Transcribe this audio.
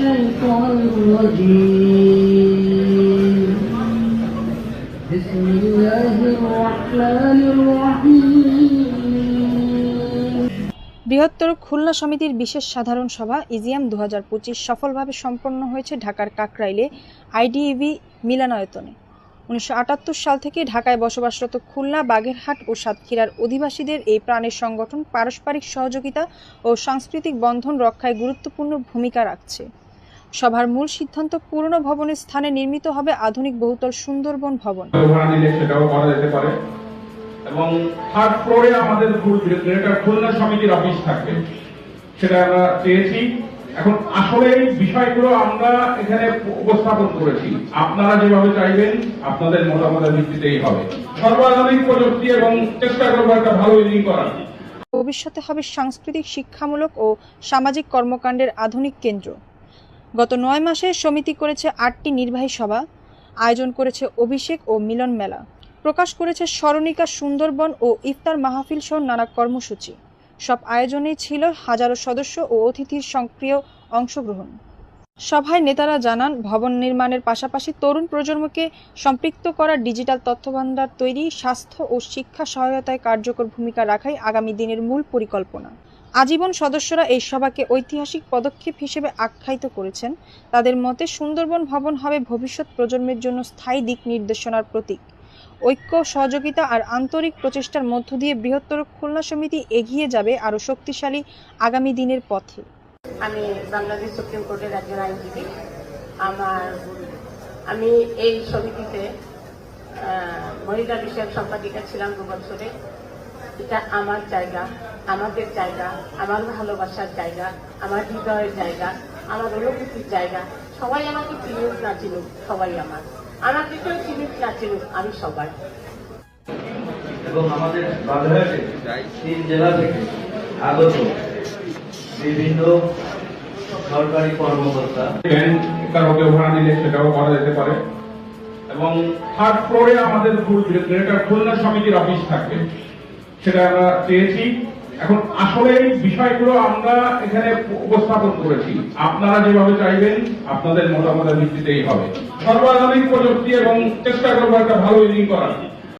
الشيطان الرجيم بسم الله الرحمن الرحيم বৃহত্তর খুলনা সমিতির বিশেষ সাধারণ সভা ইজিএম দু সফলভাবে সম্পন্ন হয়েছে ঢাকার কাকরাইলে আইডিইভি মিলনায়তনে উনিশশো আটাত্তর সাল থেকে ঢাকায় বসবাসরত খুলনা বাগেরহাট ও সাতক্ষীরার অধিবাসীদের এই প্রাণের সংগঠন পারস্পরিক সহযোগিতা ও সাংস্কৃতিক বন্ধন রক্ষায় গুরুত্বপূর্ণ ভূমিকা রাখছে সভার মূল সিদ্ধান্ত পুরনো ভবনের স্থানে নির্মিত হবে আধুনিক বহুতল সুন্দরবন ভবন। সেটাও করা যেতে পারে। এবং থার্ড ফ্লোরে আমাদের খুলনা সমিতির অফিস থাকবে সেটা আমরা চেয়েছি এখন আসলে বিষয়গুলো আমরা এখানে উপস্থাপন করেছি। আপনারা যেভাবে চাইবেন আপনাদের মতামতের ভিত্তিতেই হবে। সর্বাধুনিক প্রযুক্তি এবং চেষ্টা করব একটা ভালো করার। ভবিষ্যতে হবে সাংস্কৃতিক শিক্ষামূলক ও সামাজিক কর্মকাণ্ডের আধুনিক কেন্দ্র। গত নয় মাসে সমিতি করেছে আটটি নির্বাহী সভা, আয়োজন করেছে অভিষেক ও মিলন মেলা, প্রকাশ করেছে স্মরণিকা সুন্দরবন ও ইফতার মাহফিল সহ নানা কর্মসূচি। সব আয়োজনেই ছিল হাজারো সদস্য ও অতিথির সক্রিয় অংশগ্রহণ। সভায় নেতারা জানান, ভবন নির্মাণের পাশাপাশি তরুণ প্রজন্মকে সম্পৃক্ত করা ডিজিটাল তথ্যভাণ্ডার তৈরি স্বাস্থ্য ও শিক্ষা সহায়তায় কার্যকর ভূমিকা রাখাই আগামী দিনের মূল পরিকল্পনা। আজীবন সদস্যরা এই সভাকে ঐতিহাসিক পদক্ষেপ হিসেবে আখ্যায়িত করেছেন। তাদের মতে সুন্দরবন ভবন হবে ভবিষ্যৎ প্রজন্মের জন্য স্থায়ী দিক নির্দেশনার প্রতীক। ঐক্য, সহযোগিতা আর আন্তরিক প্রচেষ্টার মধ্য দিয়ে বৃহত্তর খুলনা সমিতি এগিয়ে যাবে আরও শক্তিশালী আগামী দিনের পথে। আমি বাংলাদেশ সুপ্রিম কোর্টের একজন আইনজীবী। আমার আমি এই সমিতিতে মহিলা বিষয়ক সম্পাদিকা ছিলাম দু বছরে। এটা আমার জায়গা আমাদের জায়গা আমার ভালোবাসার জায়গা আমার হৃদয়ের জায়গা আমার অনুভূতির জায়গা। সবাই আমাকে চিনুক না চিনুক সবাই আমার। আমাকে কেউ চিনুক না চিনুক আমি সবাই এবং আমাদের বাগেরহাটে তিন জেলা থেকে আগত বিভিন্ন সরকারি কর্মকর্তা। কারোকে ভাড়া নিলে সেটাও করা যেতে পারে। এবং থার্ড ফ্লোরে আমাদের গ্রেটার খুলনা সমিতির অফিস থাকবে সেটা আমরা চেয়েছি এখন আসলে এই বিষয়গুলো আমরা এখানে উপস্থাপন করেছি। আপনারা যেভাবে চাইবেন, আপনাদের মতামতের ভিত্তিতেই হবে। সর্বাধুনিক প্রযুক্তি এবং চেষ্টা করব একটা ভালো ইনিং করার।